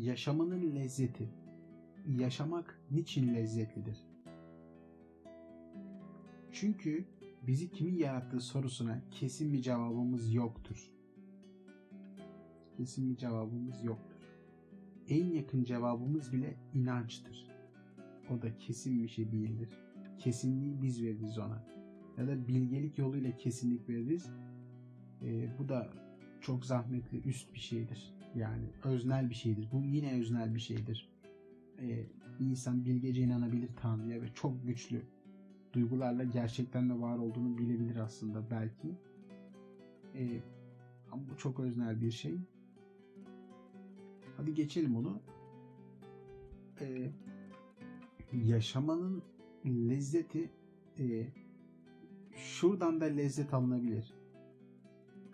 yaşamanın lezzeti. Yaşamak niçin lezzetlidir? Çünkü bizi kimin yarattığı sorusuna kesin bir cevabımız yoktur. Kesin bir cevabımız yoktur. En yakın cevabımız bile inançtır. O da kesin bir şey değildir. Kesinliği biz veririz ona. Ya da bilgelik yoluyla kesinlik veririz. Ee, bu da çok zahmetli üst bir şeydir. Yani öznel bir şeydir. Bu yine öznel bir şeydir. Ee, insan bilgece inanabilir Tanrı'ya ve çok güçlü duygularla gerçekten de var olduğunu bilebilir aslında belki. Ee, ama bu çok öznel bir şey. Hadi geçelim onu. Ee, yaşamanın lezzeti e, şuradan da lezzet alınabilir.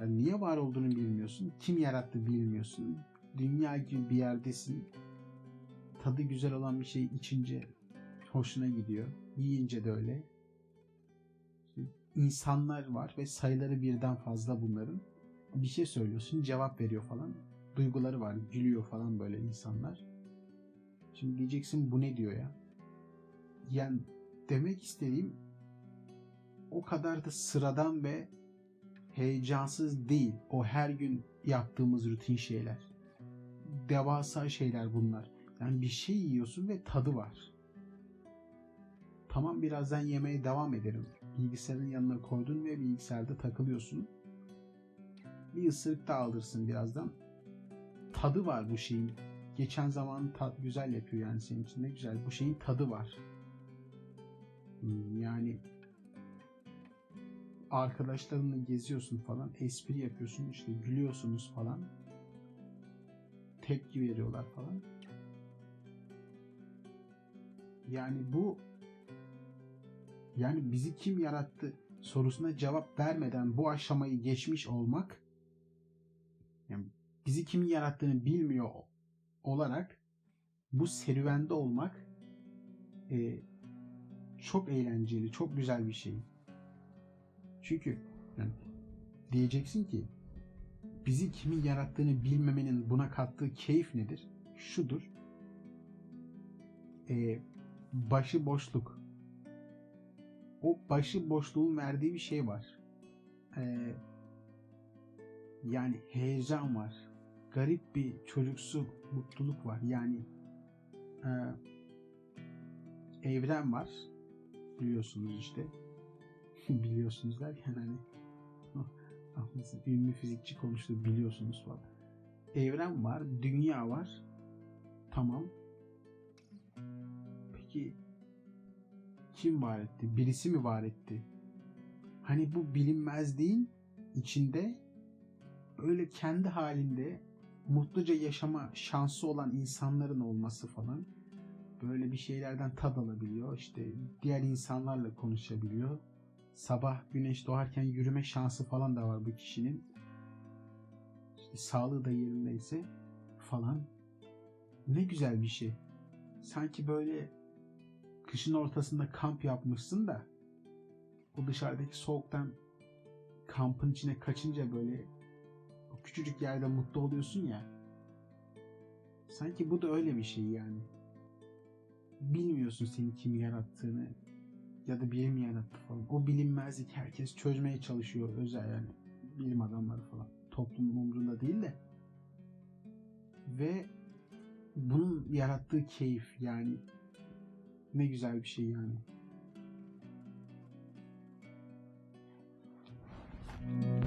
Yani niye var olduğunu bilmiyorsun. Kim yarattı bilmiyorsun. Dünya gibi bir yerdesin. Tadı güzel olan bir şey içince hoşuna gidiyor. Yiyince de öyle. İnsanlar var ve sayıları birden fazla bunların. Bir şey söylüyorsun cevap veriyor falan. Duyguları var. Gülüyor falan böyle insanlar. Şimdi diyeceksin bu ne diyor ya? Yani demek istediğim o kadar da sıradan ve heyecansız değil. O her gün yaptığımız rutin şeyler. Devasa şeyler bunlar. Yani bir şey yiyorsun ve tadı var. Tamam birazdan yemeye devam ederim. Bilgisayarın yanına koydun ve bilgisayarda takılıyorsun. Bir ısırık da alırsın birazdan. Tadı var bu şeyin. Geçen zaman tat güzel yapıyor yani senin için ne güzel. Bu şeyin tadı var. Hmm, Yani arkadaşlarınla geziyorsun falan, espri yapıyorsun, işte gülüyorsunuz falan. Tepki veriyorlar falan. Yani bu yani bizi kim yarattı sorusuna cevap vermeden bu aşamayı geçmiş olmak yani bizi kimin yarattığını bilmiyor olarak bu serüvende olmak e, çok eğlenceli, çok güzel bir şey. Çünkü yani diyeceksin ki bizi kimin yarattığını bilmemenin buna kattığı keyif nedir? Şudur. E, başı boşluk. O başı boşluğun verdiği bir şey var. E, yani heyecan var. Garip bir çocuksu mutluluk var. Yani e, evren var. Biliyorsunuz işte. Biliyorsunuz derken hani aklınızda ünlü fizikçi konuştu biliyorsunuz falan. Evren var, dünya var. Tamam. Peki kim var etti? Birisi mi var etti? Hani bu bilinmezliğin içinde öyle kendi halinde mutluca yaşama şansı olan insanların olması falan böyle bir şeylerden tad alabiliyor. İşte diğer insanlarla konuşabiliyor. Sabah güneş doğarken yürüme şansı falan da var bu kişinin. İşte sağlığı da yerindeyse falan. Ne güzel bir şey. Sanki böyle kışın ortasında kamp yapmışsın da o dışarıdaki soğuktan kampın içine kaçınca böyle o küçücük yerde mutlu oluyorsun ya. Sanki bu da öyle bir şey yani. Bilmiyorsun seni kim yarattığını ya da bilim yarattı falan. O bilinmezlik herkes çözmeye çalışıyor özel yani bilim adamları falan. Toplumun umrunda değil de. Ve bunun yarattığı keyif yani ne güzel bir şey yani. Müzik